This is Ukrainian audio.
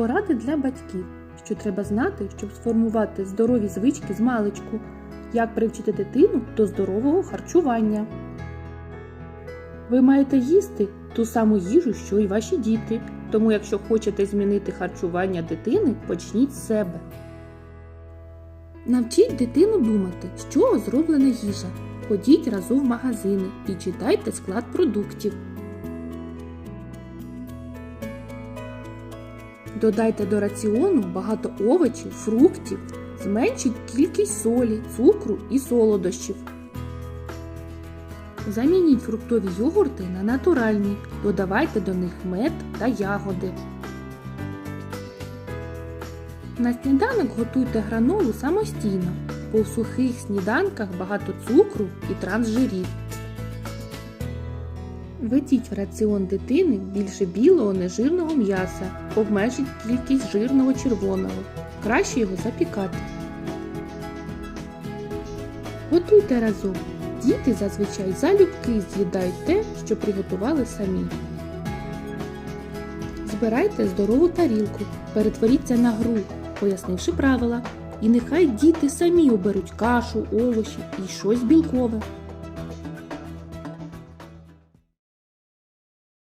Поради для батьків, що треба знати, щоб сформувати здорові звички з маличку, як привчити дитину до здорового харчування. Ви маєте їсти ту саму їжу, що й ваші діти. Тому, якщо хочете змінити харчування дитини, почніть з себе. Навчіть дитину думати, з чого зроблена їжа. Ходіть разом в магазини і читайте склад продуктів. Додайте до раціону багато овочів, фруктів, зменшіть кількість солі, цукру і солодощів. Замініть фруктові йогурти на натуральні, додавайте до них мед та ягоди. На сніданок готуйте гранолу самостійно, в сухих сніданках багато цукру і трансжирів. Введіть в раціон дитини більше білого нежирного м'яса, обмежіть кількість жирного червоного. Краще його запікати. Готуйте разом. Діти зазвичай залюбки з'їдають те, що приготували самі. Збирайте здорову тарілку, перетворіться на гру, пояснивши правила. І нехай діти самі оберуть кашу, овочі і щось білкове.